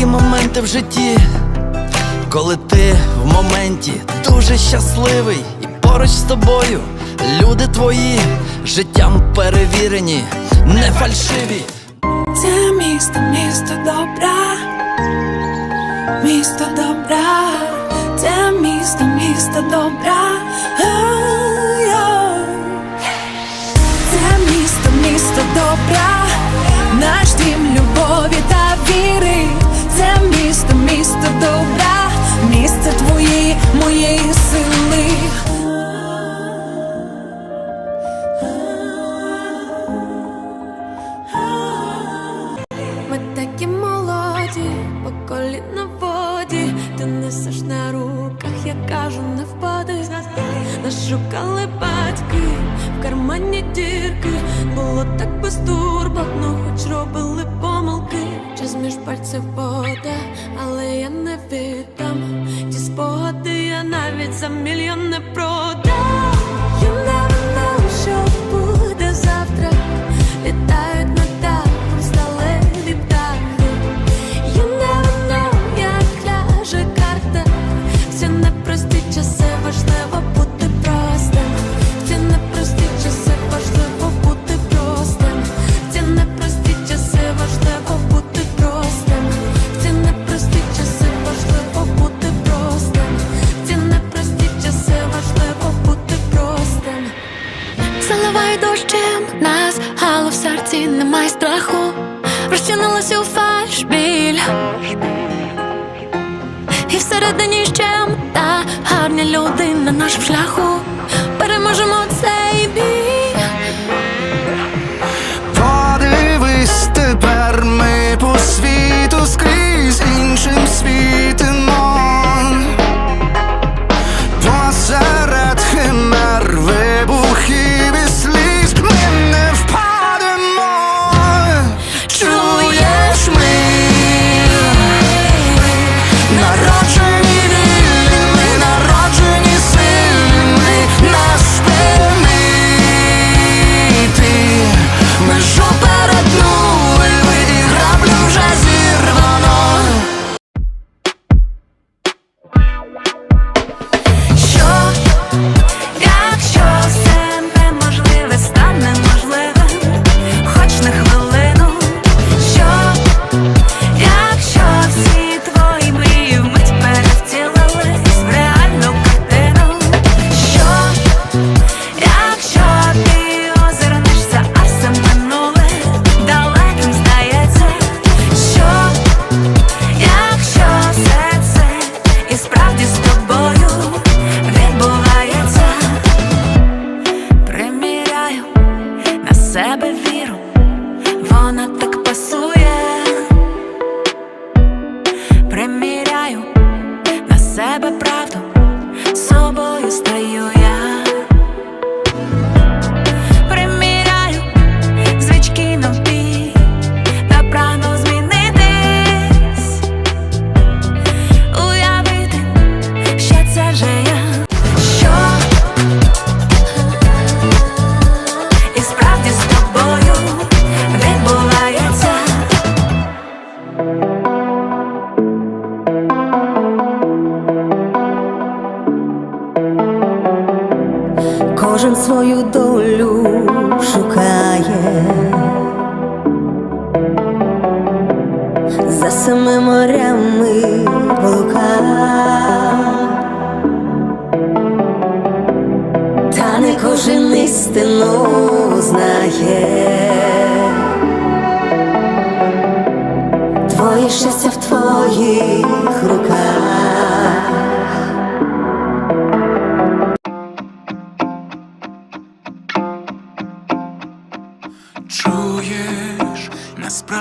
такі моменти в житті, коли ти в моменті дуже щасливий, і поруч з тобою люди твої життям перевірені, не фальшиві. Це місто, місто добра, місто добра, це місто, місто добра. Це місто, місто добра, ти несеш на руках, я кажу, не впади. Нас шукали батьки, в кармані дірки, було так безтурботно, хоч робили помилки. Час між пальців вода, але я не віддам. Ті спогади я навіть за мільйон не продам. Страху. Розчинилася у фальш біль І всередині ще та гарні люди на нашому шляху. Свою долю шукає. За самими морями блукає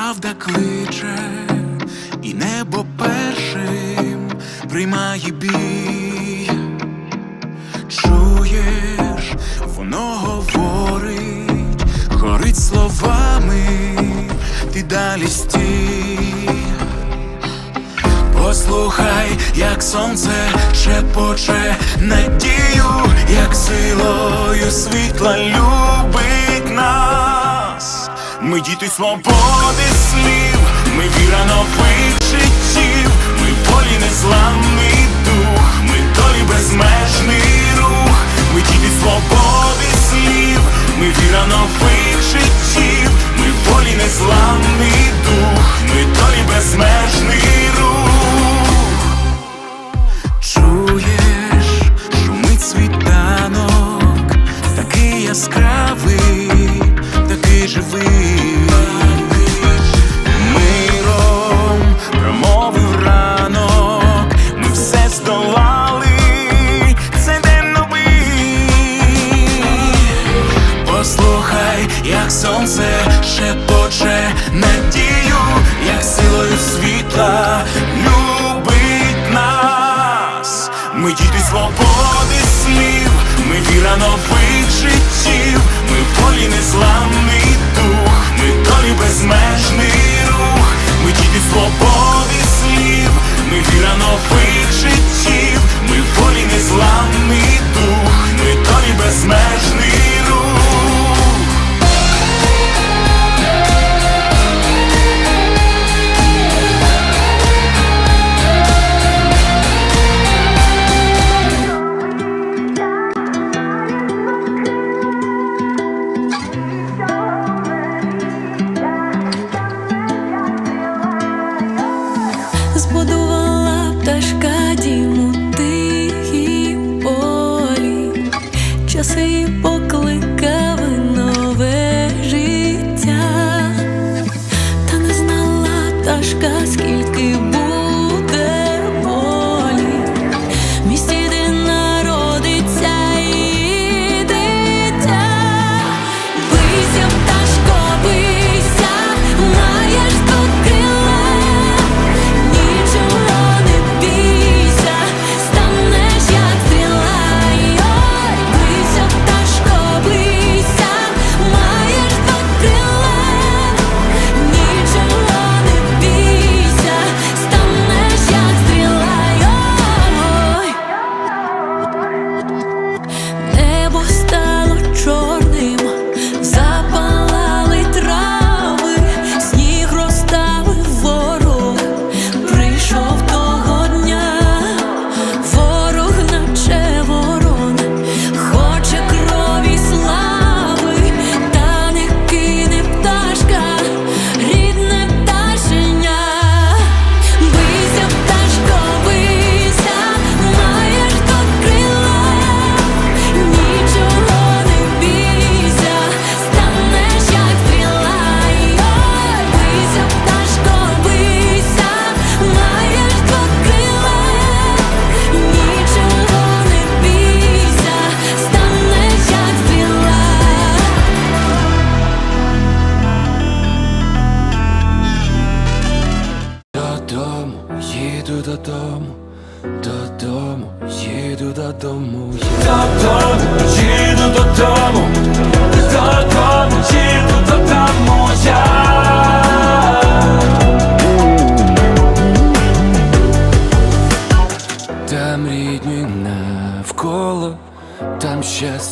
правда кличе, і небо першим приймає бій. Чуєш, воно говорить, горить словами, ти далі стій. Послухай, як сонце шепоче надію, як силою світла любить нас ми діти свободи слів, ми віра нових життів, ми волі незламний дух, ми долі безмежний рух, ми діти свободи слів, ми віра нових життів, ми волі незламний дух. свободи снів, ми віра нових життів, ми волі незламний дух, ми долі безмежний рух, ми діти свободи слів, ми віра нових життів, ми волі незламний дух, ми долі безмежний. важка, скільки буде.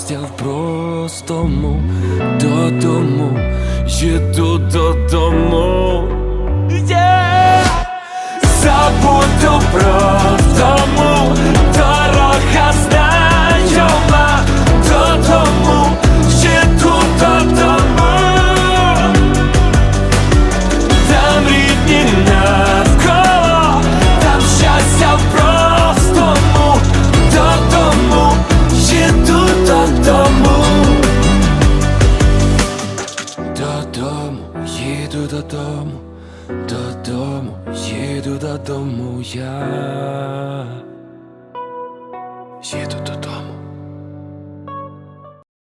щастя в простому додому, їду додому.